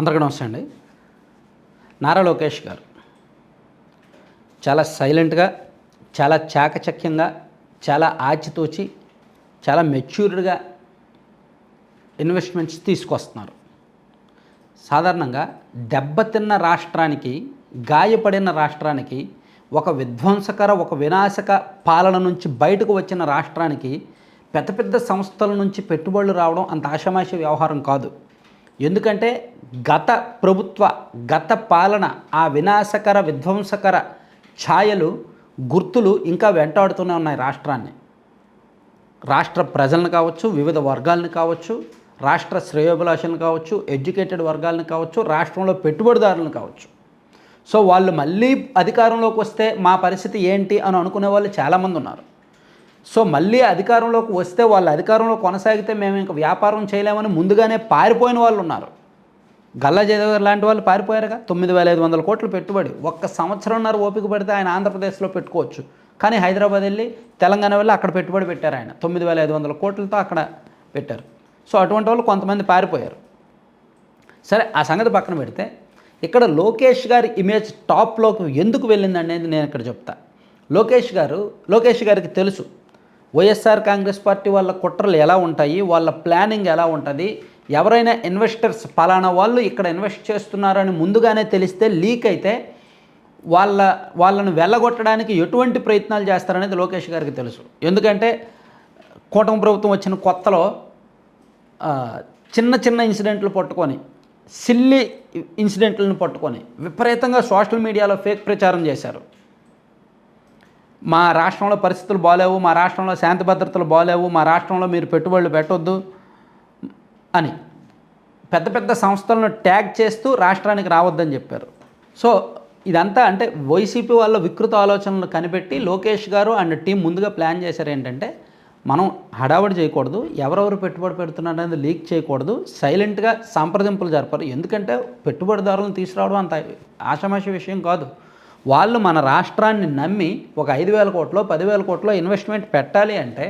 అందరికీ నమస్తే అండి. నారా లోకేష్ గారు. చాలా సైలెంట్గా చాలా చాకచక్యంగా చాలా ఆచితూచి చాలా మెచ్యూర్డ్గా ఇన్వెస్ట్మెంట్స్ తీసుకొస్తున్నారు. సాధారణంగా దెబ్బతిన్న రాష్ట్రానికి గాయపడిన రాష్ట్రానికి ఒక విధ్వంసకర ఒక వినాశక పాలన నుంచి బయటకు వచ్చిన రాష్ట్రానికి పెద్ద పెద్ద సంస్థల నుంచి పెట్టుబడులు రావడం అంత ఆషమాష వ్యవహారం కాదు. ఎందుకంటే గత ప్రభుత్వ గత పాలన ఆ వినాశకర విధ్వంసకర ఛాయలు గుర్తులు ఇంకా వెంటాడుతూనే ఉన్నాయి రాష్ట్రాన్ని. రాష్ట్ర ప్రజలను కావచ్చు వివిధ వర్గాలను కావచ్చు రాష్ట్ర శ్రేయోభిలాషలను కావచ్చు ఎడ్యుకేటెడ్ వర్గాలను కావచ్చు రాష్ట్రంలో పెట్టుబడిదారులను కావచ్చు. సో వాళ్ళు మళ్ళీ అధికారంలోకి వస్తే మా పరిస్థితి ఏంటి అని అనుకునే వాళ్ళు చాలామంది ఉన్నారు. సో మళ్ళీ అధికారంలోకి వస్తే వాళ్ళు అధికారంలో కొనసాగితే మేము ఇంకా వ్యాపారం చేయలేమని ముందుగానే పారిపోయిన వాళ్ళు ఉన్నారు. గల్లా జయదేవర్ లాంటి వాళ్ళు పారిపోయారుగా? తొమ్మిది వేల ఐదు వందల కోట్లు పెట్టుబడి. ఒక్క సంవత్సరంన్నర ఓపిక పడితే ఆయన ఆంధ్రప్రదేశ్లో పెట్టుకోవచ్చు. కానీ హైదరాబాద్ వెళ్ళి తెలంగాణ వెళ్ళి అక్కడ పెట్టుబడి పెట్టారు ఆయన. తొమ్మిది వేల ఐదు వందల కోట్లతో అక్కడ పెట్టారు. సో అటువంటి వాళ్ళు కొంతమంది పారిపోయారు. సరే ఆ సంగతి పక్కన పెడితే ఇక్కడ లోకేష్ గారి ఇమేజ్ టాప్లోకి ఎందుకు వెళ్ళింది అనేది నేను ఇక్కడ చెప్తా. లోకేష్ గారు లోకేష్ గారికి తెలుసు. వైఎస్ఆర్ కాంగ్రెస్ పార్టీ వాళ్ళ కుట్రలు ఎలా ఉంటాయి వాళ్ళ ప్లానింగ్ ఎలా ఉంటుంది ఎవరైనా ఇన్వెస్టర్స్ పలానా వాళ్ళు ఇక్కడ ఇన్వెస్ట్ చేస్తున్నారని ముందుగానే తెలిస్తే లీక్ అయితే వాళ్ళ వాళ్ళను వెళ్ళగొట్టడానికి ఎటువంటి ప్రయత్నాలు చేస్తారనేది లోకేష్ గారికి తెలుసు. ఎందుకంటే కూటమి ప్రభుత్వం వచ్చిన కొత్తలో చిన్న చిన్న ఇన్సిడెంట్లు పట్టుకొని సిల్లి ఇన్సిడెంట్లను పట్టుకొని విపరీతంగా సోషల్ మీడియాలో ఫేక్ ప్రచారం చేశారు. మా రాష్ట్రంలో పరిస్థితులు బాగాలేవు మా రాష్ట్రంలో శాంతి భద్రతలు బాగాలేవు మా రాష్ట్రంలో మీరు పెట్టుబడులు పెట్టొద్దు అని. పెద్ద పెద్ద సంస్థలను ట్యాగ్ చేస్తూ రాష్ట్రానికి రావద్దని చెప్పారు. సో ఇదంతా అంటే వైసీపీ వాళ్ళ వికృత ఆలోచనలు కనిపెట్టి లోకేష్ గారు అండ్ టీం ముందుగా ప్లాన్ చేశారు ఏంటంటే మనం హడావడి చేయకూడదు ఎవరెవరు పెట్టుబడి పెడుతున్నారు అనేది లీక్ చేయకూడదు సైలెంట్గా సంప్రదింపులు జరపరు. ఎందుకంటే పెట్టుబడిదారులను తీసుకురావడం అంత ఆషమాషి విషయం కాదు. వాళ్ళు మన రాష్ట్రాన్ని నమ్మి ఒక ఐదు వేల కోట్లో పదివేల కోట్లో ఇన్వెస్ట్మెంట్ పెట్టాలి అంటే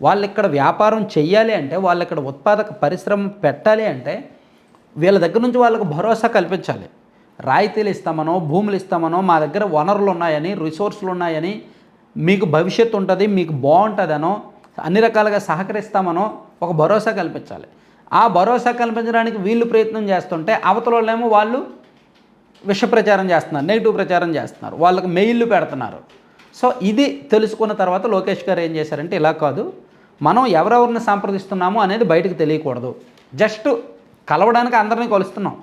వాళ్ళు ఇక్కడ వ్యాపారం చెయ్యాలి అంటే వాళ్ళు ఇక్కడ ఉత్పాదక పరిశ్రమ పెట్టాలి అంటే వీళ్ళ దగ్గర నుంచి వాళ్ళకు భరోసా కల్పించాలి. రాయితీలు ఇస్తామనో భూములు ఇస్తామనో మా దగ్గర వనరులు ఉన్నాయని రిసోర్సులు ఉన్నాయని మీకు భవిష్యత్తు ఉంటుంది మీకు బాగుంటుందనో అన్ని రకాలుగా సహకరిస్తామనో ఒక భరోసా కల్పించాలి. ఆ భరోసా కల్పించడానికి వీళ్ళు ప్రయత్నం చేస్తుంటే అవతల వాళ్ళు విష ప్రచారం చేస్తున్నారు నెగిటివ్ ప్రచారం చేస్తున్నారు వాళ్ళకి మెయిల్లు పెడుతున్నారు. సో ఇది తెలుసుకున్న తర్వాత లోకేష్ గారు ఏం చేశారంటే ఇలా కాదు మనం ఎవరెవరిని సంప్రదిస్తున్నామో అనేది బయటకు తెలియకూడదు. జస్ట్ కలవడానికి అందరినీ కలుస్తున్నాం.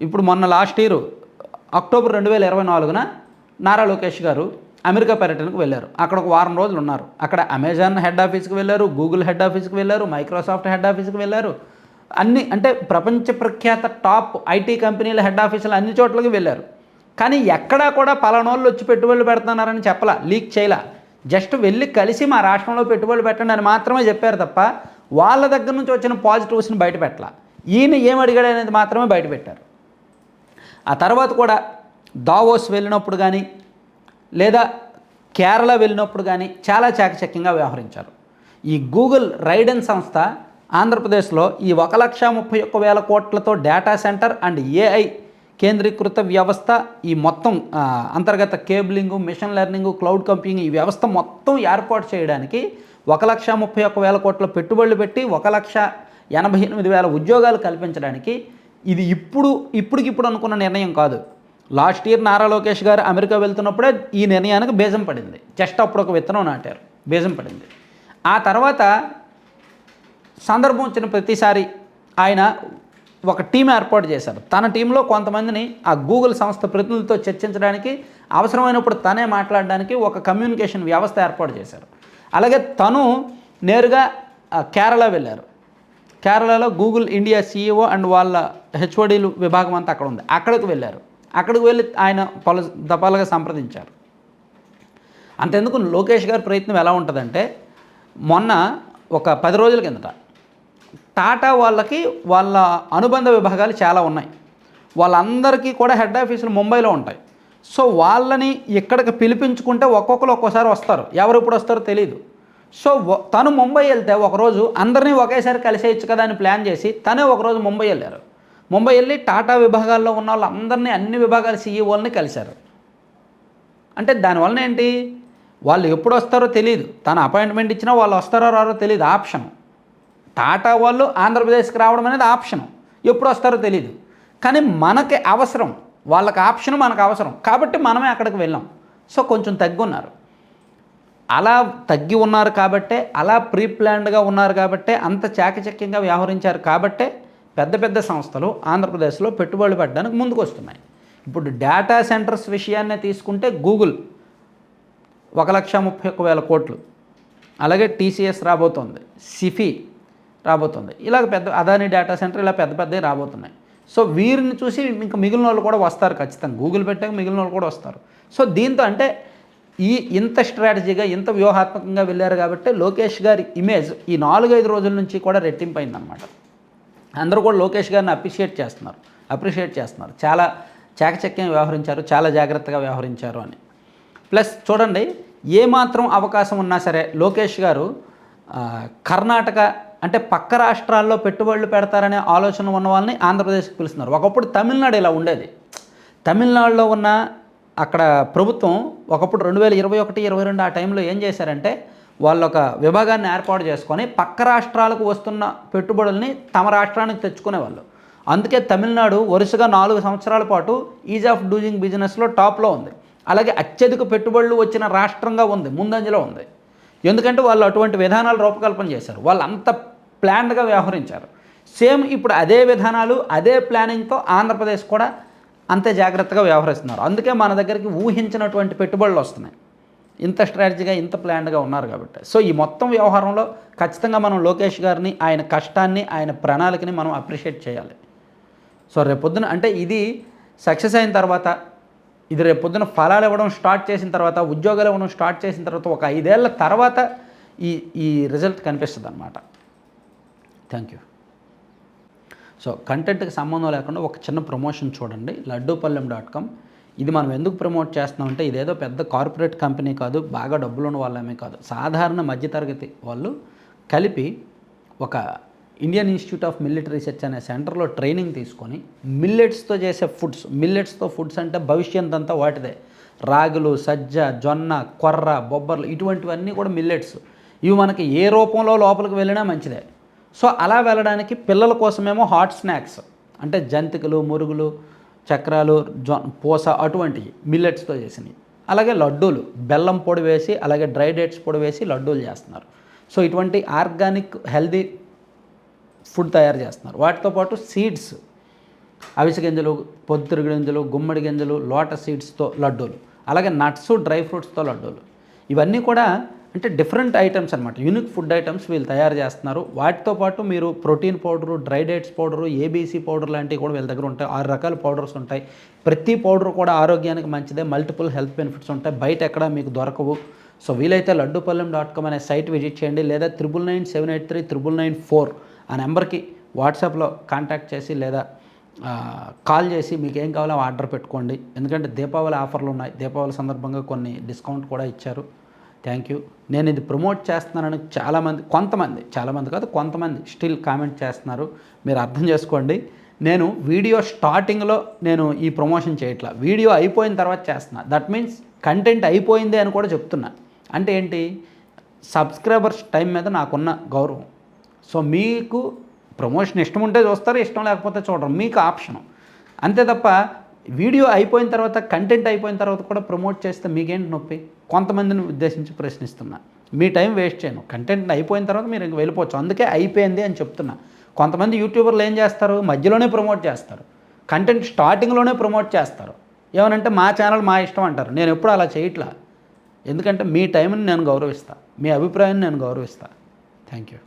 ఇప్పుడు మొన్న లాస్ట్ ఇయర్ అక్టోబర్ రెండు వేల ఇరవై నాలుగున నారా లోకేష్ గారు అమెరికా పర్యటనకు వెళ్ళారు. అక్కడ ఒక వారం రోజులు ఉన్నారు. అక్కడ అమెజాన్ హెడ్ ఆఫీస్కి వెళ్ళారు గూగుల్ హెడ్ ఆఫీస్కి వెళ్ళారు మైక్రోసాఫ్ట్ హెడ్ ఆఫీస్కి వెళ్ళారు. అన్ని అంటే ప్రపంచ ప్రఖ్యాత టాప్ ఐటీ కంపెనీల హెడ్ ఆఫీసులు అన్ని చోట్లకి వెళ్ళారు. కానీ ఎక్కడా కూడా పలానోళ్ళు వచ్చి పెట్టుబడులు పెడుతున్నారని చెప్పలా లీక్ చేయలా. జస్ట్ వెళ్ళి కలిసి మా రాష్ట్రంలో పెట్టుబడులు పెట్టండి అని మాత్రమే చెప్పారు తప్ప వాళ్ళ దగ్గర నుంచి వచ్చిన పాజిటివ్స్ని బయట పెట్టాల. ఈయన ఏం అడిగాడు అనేది మాత్రమే బయట పెట్టారు. ఆ తర్వాత కూడా దావోస్ వెళ్ళినప్పుడు కానీ లేదా కేరళ వెళ్ళినప్పుడు కానీ చాలా చాకచక్యంగా వ్యవహరించారు. ఈ గూగుల్ రైడెన్ సంస్థ ఆంధ్రప్రదేశ్లో ఈ ఒక లక్ష ముప్పై ఒక్క వేల కోట్లతో డేటా సెంటర్ అండ్ ఏఐ కేంద్రీకృత వ్యవస్థ ఈ మొత్తం అంతర్గత cabling machine learning cloud computing ఈ వ్యవస్థ మొత్తం ఏర్పాటు చేయడానికి ఒక లక్ష ముప్పై ఒక్క వేల కోట్ల పెట్టుబడులు పెట్టి ఒక లక్ష ఎనభై ఎనిమిది వేల ఉద్యోగాలు కల్పించడానికి ఇది ఇప్పుడు ఇప్పటికిప్పుడు అనుకున్న నిర్ణయం కాదు. లాస్ట్ ఇయర్ నారా లోకేష్ గారు అమెరికా వెళ్తున్నప్పుడే ఈ నిర్ణయానికి బేజం పడింది. జస్ట్ అప్పుడు ఒక విత్తనం నాటారు. బేజం పడింది. ఆ తర్వాత సందర్భం వచ్చిన ప్రతిసారి ఆయన ఒక టీం ఏర్పాటు చేశారు. తన టీంలో కొంతమందిని ఆ గూగుల్ సంస్థ ప్రతినిధులతో చర్చించడానికి అవసరమైనప్పుడు తనే మాట్లాడడానికి ఒక కమ్యూనికేషన్ వ్యవస్థ ఏర్పాటు చేశారు. అలాగే తను నేరుగా కేరళ వెళ్ళారు. కేరళలో గూగుల్ ఇండియా సీఈఓ అండ్ వాళ్ళ హెచ్ఓడీలు విభాగం అంతా అక్కడ ఉంది. అక్కడికి వెళ్ళారు. అక్కడికి వెళ్ళి ఆయన పలు దపాలుగా సంప్రదించారు. అంతెందుకు లోకేష్ గారి ప్రయత్నం ఎలా ఉంటుందంటే మొన్న ఒక పది రోజుల కిందట టాటా వాళ్ళకి వాళ్ళ అనుబంధ విభాగాలు చాలా ఉన్నాయి. వాళ్ళందరికీ కూడా హెడ్ ఆఫీసులు ముంబైలో ఉంటాయి. సో వాళ్ళని ఇక్కడికి పిలిపించుకుంటే ఒక్కొక్కరు ఒక్కోసారి వస్తారు. ఎవరు ఎప్పుడు వస్తారో తెలియదు సో తను ముంబై వెళ్తే ఒకరోజు అందరినీ ఒకేసారి కలిసేయచ్చు కదా అని ప్లాన్ చేసి తనే ఒకరోజు ముంబై వెళ్ళారు. ముంబై వెళ్ళి టాటా విభాగాల్లో ఉన్న వాళ్ళందరినీ అన్ని విభాగాల సీఈఓల్ని కలిశారు. అంటే దానివల్ల ఏంటి? వాళ్ళు ఎప్పుడు వస్తారో తెలియదు తన అపాయింట్మెంట్ ఇచ్చినా వాళ్ళు వస్తారో రారో తెలియదు ఆప్షన్. టాటా వాళ్ళు ఆంధ్రప్రదేశ్కి రావడం అనేది ఆప్షన్. ఎప్పుడు వస్తారో తెలియదు కానీ మనకి అవసరం. వాళ్ళకి ఆప్షన్ మనకు అవసరం. కాబట్టి మనమే అక్కడికి వెళ్ళాం. సో కొంచెం తగ్గున్నారు. అలా తగ్గి ఉన్నారు కాబట్టే అలా ప్రీ ప్లాన్డ్గా ఉన్నారు కాబట్టే అంత చాకచక్యంగా వ్యవహరించారు కాబట్టే పెద్ద పెద్ద సంస్థలు ఆంధ్రప్రదేశ్లో పెట్టుబడులు పెట్టడానికి ముందుకు వస్తున్నాయి ఇప్పుడు డేటా సెంటర్స్ విషయాన్నే తీసుకుంటే గూగుల్ ఒక లక్ష ముప్పై ఒక్క వేల కోట్లు. అలాగే టీసీఎస్ రాబోతోంది. సిఫీ రాబోతుంది. ఇలాగ పెద్ద అదాని డేటా సెంటర్ ఇలా పెద్ద పెద్దవి రాబోతున్నాయి. సో వీరిని చూసి ఇంకా మిగిలిన వాళ్ళు కూడా వస్తారు ఖచ్చితంగా. గూగుల్ పెట్టాక మిగిలిన వాళ్ళు కూడా వస్తారు. సో దీంతో అంటే ఈ ఇంత స్ట్రాటజీగా ఇంత వ్యూహాత్మకంగా వెళ్ళారు కాబట్టి లోకేష్ గారి ఇమేజ్ ఈ నాలుగైదు రోజుల నుంచి కూడా రెట్టింపైందనమాట అందరూ కూడా లోకేష్ గారిని అప్రిషియేట్ చేస్తున్నారు. అప్రిషియేట్ చేస్తున్నారు. చాలా చాకచక్యంగా వ్యవహరించారు. చాలా జాగ్రత్తగా వ్యవహరించారు అని. ప్లస్ చూడండి ఏమాత్రం అవకాశం ఉన్నా సరే లోకేష్ గారు కర్ణాటక అంటే పక్క రాష్ట్రాల్లో పెట్టుబడులు పెడతారనే ఆలోచన ఉన్న వాళ్ళని ఆంధ్రప్రదేశ్కి పిలుస్తున్నారు. ఒకప్పుడు తమిళనాడు ఇలా ఉండేది. తమిళనాడులో ఉన్న అక్కడ ప్రభుత్వం ఒకప్పుడు రెండు వేల ఇరవై ఒకటి ఇరవై రెండు ఆ టైంలో ఏం చేశారంటే వాళ్ళు ఒక విభాగాన్ని ఏర్పాటు చేసుకొని పక్క రాష్ట్రాలకు వస్తున్న పెట్టుబడుల్ని తమ రాష్ట్రానికి తెచ్చుకునేవాళ్ళు. అందుకే తమిళనాడు వరుసగా నాలుగు సంవత్సరాల పాటు ఈజ్ ఆఫ్ డూయింగ్ బిజినెస్లో టాప్లో ఉంది. అలాగే అత్యధిక పెట్టుబడులు వచ్చిన రాష్ట్రంగా ఉంది ముందంజలో ఉంది. ఎందుకంటే వాళ్ళు అటువంటి విధానాలు రూపకల్పన చేశారు. వాళ్ళు అంత ప్లాన్డ్గా వ్యవహరించారు. సేమ్ ఇప్పుడు అదే విధానాలు అదే ప్లానింగ్తో ఆంధ్రప్రదేశ్ కూడా అంతే జాగ్రత్తగా వ్యవహరిస్తున్నారు. అందుకే మన దగ్గరికి ఊహించినటువంటి పెట్టుబడులు వస్తున్నాయి. ఇంత స్ట్రాటజీగా ఇంత ప్లాన్డ్గా ఉన్నారు కాబట్టి. సో ఈ మొత్తం వ్యవహారంలో ఖచ్చితంగా మనం లోకేష్ గారిని ఆయన కష్టాన్ని ఆయన ప్రణాళికని మనం అప్రిషియేట్ చేయాలి. సో రేపొద్దున అంటే ఇది సక్సెస్ అయిన తర్వాత ఇది రేపొద్దున ఫలాలు ఇవ్వడం స్టార్ట్ చేసిన తర్వాత ఉద్యోగాలు ఇవ్వడం స్టార్ట్ చేసిన తర్వాత ఒక ఐదేళ్ళ తర్వాత ఈ ఈ రిజల్ట్ కనిపిస్తుంది అనమాట థ్యాంక్ యూ సో కంటెంట్కి సంబంధం లేకుండా ఒక చిన్న ప్రమోషన్ చూడండి. లడ్డూపల్లెం డాట్ కామ్ ఇది మనం ఎందుకు ప్రమోట్ చేస్తున్నామంటే ఇదేదో పెద్ద కార్పొరేట్ కంపెనీ కాదు బాగా డబ్బులు ఉన్న వాళ్ళమే కాదు. సాధారణ మధ్యతరగతి వాళ్ళు కలిపి ఒక Indian institute of military research అనే సెంటర్లో ట్రైనింగ్ తీసుకొని మిల్లెట్స్తో చేసే ఫుడ్స్ మిల్లెట్స్తో ఫుడ్స్ అంటే భవిష్యత్ అంతా వాటిదే. రాగులు సజ్జ జొన్న కొర్ర బొబ్బర్లు ఇటువంటివన్నీ కూడా మిల్లెట్స్ ఇవి మనకి ఏ రూపంలో లోపలికి వెళ్ళినా మంచిదే. సో అలా వెళ్ళడానికి పిల్లల కోసమేమో హాట్ స్నాక్స్ అంటే జంతికలు మురుగులు చక్రాలు జొ పూస అటువంటివి మిల్లెట్స్తో చేసినవి. అలాగే లడ్డూలు బెల్లం పొడి వేసి అలాగే డ్రై డేట్స్ పొడి వేసి లడ్డూలు చేస్తున్నారు. సో ఇటువంటి ఆర్గానిక్ హెల్దీ ఫుడ్ తయారు చేస్తున్నారు. వాటితో పాటు సీడ్స్ అవిసె గింజలు పొద్దురు గింజలు గుమ్మడి గింజలు లోటస్ సీడ్స్తో లడ్డూలు అలాగే నట్స్ డ్రై ఫ్రూట్స్తో లడ్డూలు. ఇవన్నీ కూడా అంటే డిఫరెంట్ ఐటమ్స్ అనమాట యూనిక్ ఫుడ్ ఐటమ్స్ వీళ్ళు తయారు చేస్తున్నారు. వాటితో పాటు మీరు protein powder dry dates powder ABC powder లాంటివి కూడా వీళ్ళ దగ్గర ఉంటాయి. ఆరు రకాల పౌడర్స్ ఉంటాయి. ప్రతి పౌడర్ కూడా ఆరోగ్యానికి మంచిదే. మల్టిపుల్ హెల్త్ బెనిఫిట్స్ ఉంటాయి. బయట ఎక్కడ మీకు దొరకవు. సో వీలైతే లడ్డుపల్లెం డాట్ కామ్ అనే సైట్ విజిట్ చేయండి. లేదా triple nine seven eight three triple nine four ఆ నెంబర్కి వాట్సాప్లో కాంటాక్ట్ చేసి లేదా కాల్ చేసి మీకు ఏం కావాలో ఆర్డర్ పెట్టుకోండి. ఎందుకంటే దీపావళి ఆఫర్లు ఉన్నాయి. దీపావళి సందర్భంగా కొన్ని డిస్కౌంట్ కూడా ఇచ్చారు. థ్యాంక్ యూ నేను ఇది ప్రమోట్ చేస్తున్నానని చాలామంది కొంతమంది చాలామంది కాదు కొంతమంది స్టిల్ కామెంట్ చేస్తున్నారు. మీరు అర్థం చేసుకోండి. నేను వీడియో స్టార్టింగ్లో నేను ఈ ప్రమోషన్ చేయట్లా. వీడియో అయిపోయిన తర్వాత చేస్తున్నా. దట్ మీన్స్ కంటెంట్ అయిపోయింది అని కూడా చెప్తున్నా. అంటే ఏంటి? సబ్స్క్రైబర్స్ టైం మీద నాకున్న గౌరవం. సో మీకు ప్రమోషన్ ఇష్టం ఉంటే చూస్తారు ఇష్టం లేకపోతే చూడరు. మీకు ఆప్షన్ అంతే తప్ప వీడియో అయిపోయిన తర్వాత కంటెంట్ అయిపోయిన తర్వాత కూడా ప్రమోట్ చేస్తే మీకేంటి నొప్పి? కొంతమందిని ఉద్దేశించి ప్రశ్నిస్తున్నా. మీ టైం వేస్ట్ చేయను. కంటెంట్ అయిపోయిన తర్వాత మీరు ఇంక వెళ్ళిపోవచ్చు. అందుకే అయిపోయింది అని చెప్తున్నా. కొంతమంది యూట్యూబర్లు ఏం చేస్తారు? మధ్యలోనే ప్రమోట్ చేస్తారు. కంటెంట్ స్టార్టింగ్లోనే ప్రమోట్ చేస్తారు. ఏమనంటే మా ఛానల్ మా ఇష్టం అంటారు. నేను ఎప్పుడు అలా చేయట్లా? ఎందుకంటే మీ టైంని నేను గౌరవిస్తా. మీ అభిప్రాయాన్ని నేను గౌరవిస్తాను థ్యాంక్ యూ